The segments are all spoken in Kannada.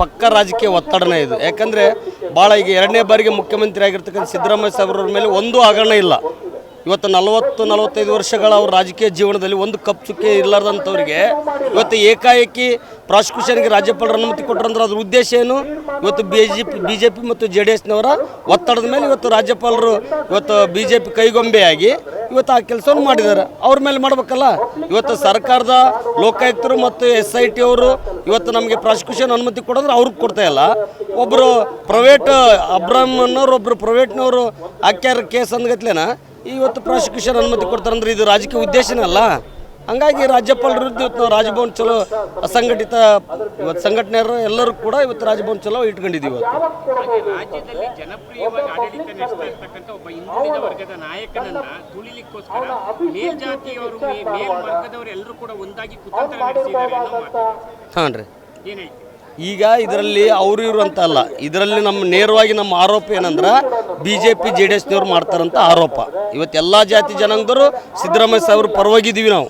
ಪಕ್ಕ ರಾಜಕೀಯ ಒತ್ತಡನೇ ಇದು. ಯಾಕಂದ್ರೆ ಭಾಳ ಈಗ ಎರಡನೇ ಬಾರಿಗೆ ಮುಖ್ಯಮಂತ್ರಿ ಆಗಿರ್ತಕ್ಕಂಥ ಸಿದ್ದರಾಮಯ್ಯ ಸಾಹೇಬ್ರ ಮೇಲೆ ಒಂದು ಹಗರಣ ಇಲ್ಲ. ಇವತ್ತು ನಲವತ್ತು, ನಲವತ್ತೈದು ವರ್ಷಗಳ ಅವ್ರ ರಾಜಕೀಯ ಜೀವನದಲ್ಲಿ ಒಂದು ಕಪ್ ಚುಕ್ಕೆ ಇರಲಾರ್ದಂಥವ್ರಿಗೆ ಇವತ್ತು ಏಕಾಏಕಿ ಪ್ರಾಸಿಕ್ಯೂಷನ್ಗೆ ರಾಜ್ಯಪಾಲರ ಅನುಮತಿ ಕೊಟ್ಟರಂದ್ರೆ ಅದ್ರ ಉದ್ದೇಶ ಏನು? ಇವತ್ತು ಬಿ ಜೆ ಪಿ ಮತ್ತು ಜೆ ಡಿ ಎಸ್ನವರ ಒತ್ತಡದ ಮೇಲೆ ಇವತ್ತು ರಾಜ್ಯಪಾಲರು ಇವತ್ತು ಬಿ ಜೆ ಪಿ ಕೈಗೊಂಬೆಯಾಗಿ ಇವತ್ತು ಆ ಕೆಲಸವನ್ನು ಮಾಡಿದ್ದಾರೆ. ಅವ್ರ ಮೇಲೆ ಮಾಡ್ಬೇಕಲ್ಲ? ಇವತ್ತು ಸರ್ಕಾರದ ಲೋಕಾಯುಕ್ತರು ಮತ್ತು ಎಸ್ ಐ ಟಿ ಅವರು ಇವತ್ತು ನಮಗೆ ಪ್ರಾಸಿಕ್ಯೂಷನ್ ಅನುಮತಿ ಕೊಡೋದ್ರೆ ಅವ್ರಿಗೆ ಕೊಡ್ತಾ ಇಲ್ಲ. ಒಬ್ಬರು ಪ್ರೈವೇಟ್ ಅಬ್ರಾಹ್ಮನ್ನವ್ರು ಒಬ್ಬರು ಪ್ರೈವೇಟ್ನವರು ಹಾಕ್ಯಾರ ಕೇಸ್ ಅಂದ್ಗತ್ಲೇನ ಇವತ್ತು ಪ್ರಾಸಿಕ್ಯೂಷನ್ ಅನುಮತಿ ಕೊಡ್ತಾರಂದ್ರೆ ಇದು ರಾಜಕೀಯ ಉದ್ದೇಶನೇ ಅಲ್ಲ. ಹಂಗಾಗಿ ರಾಜ್ಯಪಾಲರ ವಿರುದ್ಧ ಇವತ್ತು ನಾವು ರಾಜಭವನ್ ಚಲೋ ಅಸಂಘಟಿತ ಇವತ್ತು ಸಂಘಟನೆಯರು ಎಲ್ಲರೂ ಕೂಡ ಇವತ್ತು ರಾಜಭವನ್ ಚಲೋ ಇಟ್ಕೊಂಡಿದ್ದೀವಿ ಇವತ್ತು. ರಾಜ್ಯದಲ್ಲಿ ಜನಪ್ರಿಯವಾಗಿ ಆಡಳಿತ ನಡೆಸ್ತಾ ಒಬ್ಬ ಹಿಂದುಳಿದ ವರ್ಗದ ನಾಯಕನನ್ನ ತುಳಿಲಿಕ್ಕೋಸ್ಕರ ಮೇಲ್ಜಾತಿಯವರು ಮೇಲ್ವರ್ಗದವರು ಎಲ್ಲರೂ ಕೂಡ ಒಂದಾಗಿ ಕುತಂತ್ರ ನಡೆಸಿದ್ದಾರೆ ಅನ್ನೋ ಮಾತು. ಹಾಂ ರೀ ಏನ್ ಹೇಳ್ತೀರಿ? ಈಗ ಇದರಲ್ಲಿ ಅವರು ಇವರು ಅಂತ ಅಲ್ಲ. ಇದರಲ್ಲಿ ನಮ್ಮ ನೇರವಾಗಿ ನಮ್ಮ ಆರೋಪ ಏನಂದ್ರೆ B J P J D ಎಸ್ನವ್ರು ಮಾಡ್ತಾರಂತ ಆರೋಪ. ಇವತ್ತು ಎಲ್ಲ ಜಾತಿ ಜನಾಂಗದವರು ಸಿದ್ದರಾಮಯ್ಯ ಸಾಹೇಬ್ರ ಪರವಾಗಿದ್ದೀವಿ ನಾವು.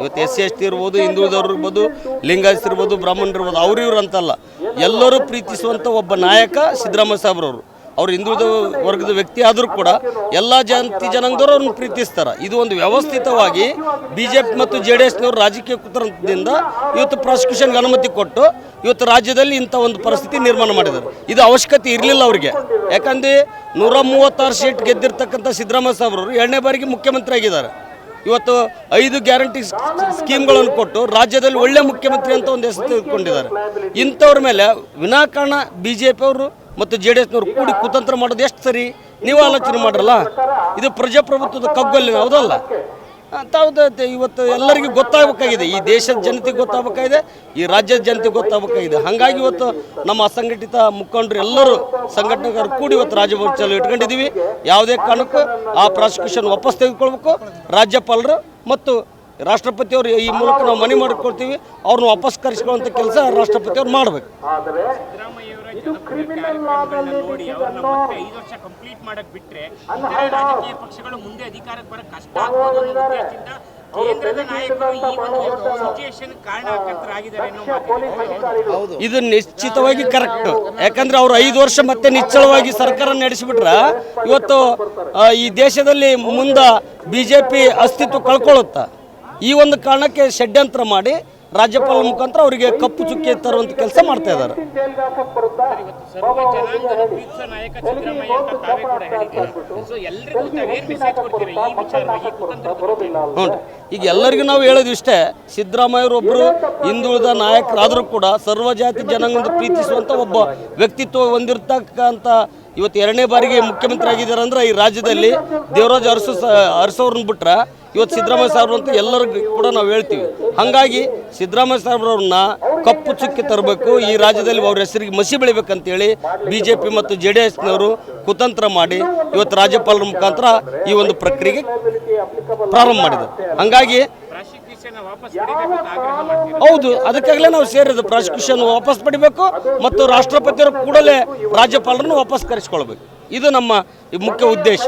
ಇವತ್ತು ಎಸ್ ಸಿ, ಎಸ್ ಟಿ ಇರ್ಬೋದು ಹಿಂದೂದವ್ರು ಇರ್ಬೋದು, ಲಿಂಗಾಯತ್ ಇರ್ಬೋದು, ಬ್ರಾಹ್ಮಣರು ಇರ್ಬೋದು, ಅವ್ರು ಇವ್ರು ಅಂತಲ್ಲ ಎಲ್ಲರೂ ಪ್ರೀತಿಸುವಂಥ ಒಬ್ಬ ನಾಯಕ ಸಿದ್ದರಾಮಯ್ಯ ಸಾಹೇಬ್ರವರು. ಅವ್ರು ಹಿಂದುಳಿದ ವರ್ಗದ ವ್ಯಕ್ತಿ ಆದರೂ ಕೂಡ ಎಲ್ಲ ಜಾತಿ ಜನಾಂಗದವರು ಅವ್ರನ್ನ ಪ್ರೀತಿಸ್ತಾರೆ. ಇದು ಒಂದು ವ್ಯವಸ್ಥಿತವಾಗಿ ಬಿ ಜೆ ಪಿ ಮತ್ತು ಜೆ ಡಿ ಎಸ್ನವರು ರಾಜಕೀಯ ಕುತಂತ್ರದಿಂದ ಇವತ್ತು ಪ್ರಾಸಿಕ್ಯೂಷನ್ಗೆ ಅನುಮತಿ ಕೊಟ್ಟು ಇವತ್ತು ರಾಜ್ಯದಲ್ಲಿ ಇಂಥ ಒಂದು ಪರಿಸ್ಥಿತಿ ನಿರ್ಮಾಣ ಮಾಡಿದ್ದಾರೆ. ಇದು ಅವಶ್ಯಕತೆ ಇರಲಿಲ್ಲ ಅವರಿಗೆ. ಯಾಕಂದರೆ ನೂರ ಮೂವತ್ತಾರು ಸೀಟ್ ಗೆದ್ದಿರ್ತಕ್ಕಂಥ ಸಿದ್ದರಾಮಯ್ಯ ಸಾಹೇಬ್ರವರು ಎರಡನೇ ಬಾರಿಗೆ ಮುಖ್ಯಮಂತ್ರಿ ಆಗಿದ್ದಾರೆ. ಇವತ್ತು ಐದು ಗ್ಯಾರಂಟಿ ಸ್ಕೀಮ್ಗಳನ್ನು ಕೊಟ್ಟು ರಾಜ್ಯದಲ್ಲಿ ಒಳ್ಳೆ ಮುಖ್ಯಮಂತ್ರಿ ಅಂತ ಒಂದು ಹೆಸರು ತೆಗೆದುಕೊಂಡಿದ್ದಾರೆ. ಇಂಥವ್ರ ಮೇಲೆ ವಿನಾಕಾರಣ ಬಿ ಜೆ ಪಿ ಅವರು ಮತ್ತು ಜೆ ಡಿ ಎಸ್ನವ್ರು ಕೂಡಿ ಕುತಂತ್ರ ಮಾಡೋದು ಎಷ್ಟು ಸರಿ? ನೀವು ಆಲೋಚನೆ ಮಾಡ್ರಲ್ಲ? ಇದು ಪ್ರಜಾಪ್ರಭುತ್ವದ ಕಗ್ಗಲ್ಲಿ ಹೌದಲ್ಲ? ತಾವು ಇವತ್ತು ಎಲ್ಲರಿಗೂ ಗೊತ್ತಾಗಬೇಕಾಗಿದೆ. ಈ ದೇಶದ ಜನತೆಗೆ ಗೊತ್ತಾಗಬೇಕಾಗಿದೆ ಈ ರಾಜ್ಯದ ಜನತೆಗೆ ಗೊತ್ತಾಗಬೇಕಾಗಿದೆ. ಹಾಗಾಗಿ ಇವತ್ತು ನಮ್ಮ ಅಸಂಘಟಿತ ಮುಖಂಡರು ಎಲ್ಲರೂ ಸಂಘಟನೆಗಾರರು ಕೂಡಿ ಇವತ್ತು ರಾಜಭವನ ಚಾಲು ಇಟ್ಕೊಂಡಿದ್ದೀವಿ. ಯಾವುದೇ ಕಾರಣಕ್ಕೂ ಆ ಪ್ರಾಸಿಕ್ಯೂಷನ್ ವಾಪಸ್ ತೆಗೆದುಕೊಳ್ಬೇಕು. ರಾಜ್ಯಪಾಲರು ಮತ್ತು ರಾಷ್ಟ್ರಪತಿಯವರು ಈ ಮೂಲಕ ನಾವು ಮನವಿ ಮಾಡಿಕೊಳ್ತೀವಿ. ಅವ್ರನ್ನ ವಾಪಸ್ ಕರೆಸ್ಕೊಳ್ಳುವಂಥ ಕೆಲಸ ರಾಷ್ಟ್ರಪತಿಯವ್ರು ಮಾಡಬೇಕು. ಸಿದ್ದರಾಮಯ್ಯವರ ಕ್ರಿಮಿನಲ್ ಲಾದಲ್ಲಿ ನೋಡಿ ಅವ್ರನ್ನ ಮತ್ತೆ ಐದು ವರ್ಷ ಕಂಪ್ಲೀಟ್ ಮಾಡಕ್ ಬಿಟ್ರೆ ಇತರ ರಾಜಕೀಯ ಪಕ್ಷಗಳು ಮುಂದೆ ಅಧಿಕಾರಕ್ಕೆ ಬರಕ್ ಕಷ್ಟ ಆಗ್ಬೋದು ಅನ್ನೋ ಉದ್ದೇಶದಿಂದ ಕೇಂದ್ರದ ನಾಯಕರು ಈ ಒಂದು ಸಿಚುಯೇಷನ್ ಕಾರಣಕರ್ತರಾಗಿದ್ದಾರೆ ಅನ್ನೋ ಮಾತಿದೆ. ಇದು ನಿಶ್ಚಿತವಾಗಿ ಕರೆಕ್ಟ್ ಯಾಕಂದ್ರೆ ಅವ್ರು ಐದು ವರ್ಷ ಮತ್ತೆ ನಿಚ್ಚಳವಾಗಿ ಸರ್ಕಾರ ನಡೆಸಿಬಿಟ್ರ ಇವತ್ತು ಈ ದೇಶದಲ್ಲಿ ಮುಂದೆ ಬಿಜೆಪಿ ಜೆ ಪಿ ಅಸ್ತಿತ್ವ ಕಳ್ಕೊಳ್ಳುತ್ತಾ? ಈ ಒಂದು ಕಾರಣಕ್ಕೆ ಷಡ್ಯಂತ್ರ ಮಾಡಿ ರಾಜ್ಯಪಾಲ ಮುಖಾಂತರ ಅವರಿಗೆ ಕಪ್ಪು ಚುಕ್ಕೆ ತರುವಂಥ ಕೆಲಸ ಮಾಡ್ತಾ ಇದ್ದಾರೆ. ಸರ್ವ ಹ್ಞೂ ಈಗ ಎಲ್ಲರಿಗೂ ನಾವು ಹೇಳೋದು ಇಷ್ಟೇ ಸಿದ್ದರಾಮಯ್ಯರೊಬ್ಬರು ಹಿಂದುಳಿದ ನಾಯಕರಾದರೂ ಕೂಡ ಸರ್ವಜಾತಿ ಜನಾಂಗದ ಪ್ರೀತಿಸುವಂಥ ಒಬ್ಬ ವ್ಯಕ್ತಿತ್ವ ಹೊಂದಿರ್ತಕ್ಕಂಥ ಇವತ್ತು ಎರಡನೇ ಬಾರಿಗೆ ಮುಖ್ಯಮಂತ್ರಿ ಆಗಿದ್ದಾರೆ ಅಂದ್ರೆ ಈ ರಾಜ್ಯದಲ್ಲಿ ದೇವರಾಜ್ ಅರಸು ಅರಸವ್ರನ್ನ ಬಿಟ್ರೆ ಇವತ್ತು ಸಿದ್ದರಾಮಯ್ಯ ಅಂತ ಎಲ್ಲರಿಗೂ ಕೂಡ ನಾವು ಹೇಳ್ತೀವಿ. ಹಾಗಾಗಿ ಸಿದ್ದರಾಮಯ್ಯ ಸಾಹೇಬ್ರವ್ರನ್ನ ಕಪ್ಪು ಚುಕ್ಕಿ ತರಬೇಕು, ಈ ರಾಜ್ಯದಲ್ಲಿ ಅವ್ರ ಹೆಸರಿಗೆ ಮಸಿ ಬೆಳಿಬೇಕಂತೇಳಿ ಬಿ ಜೆ ಪಿ ಮತ್ತು ಜೆ ಡಿ ಎಸ್ನವರು ಕುತಂತ್ರ ಮಾಡಿ ಇವತ್ತು ರಾಜ್ಯಪಾಲರ ಮುಖಾಂತರ ಈ ಒಂದು ಪ್ರಕ್ರಿಯೆಗೆ ಪ್ರಾರಂಭ ಮಾಡಿದರು. ಹಾಗಾಗಿ ಹೌದು, ಅದಕ್ಕಾಗಲೇ ನಾವು ಸೇರಿದ ಪ್ರಾಸಿಕ್ಯೂಷನ್ ವಾಪಸ್ ಪಡಿಬೇಕು ಮತ್ತು ರಾಷ್ಟ್ರಪತಿಯವರು ಕೂಡಲೇ ರಾಜ್ಯಪಾಲರನ್ನು ವಾಪಸ್ ಕರೆಸ್ಕೊಳ್ಬೇಕು. ಇದು ನಮ್ಮ ಮುಖ್ಯ ಉದ್ದೇಶ.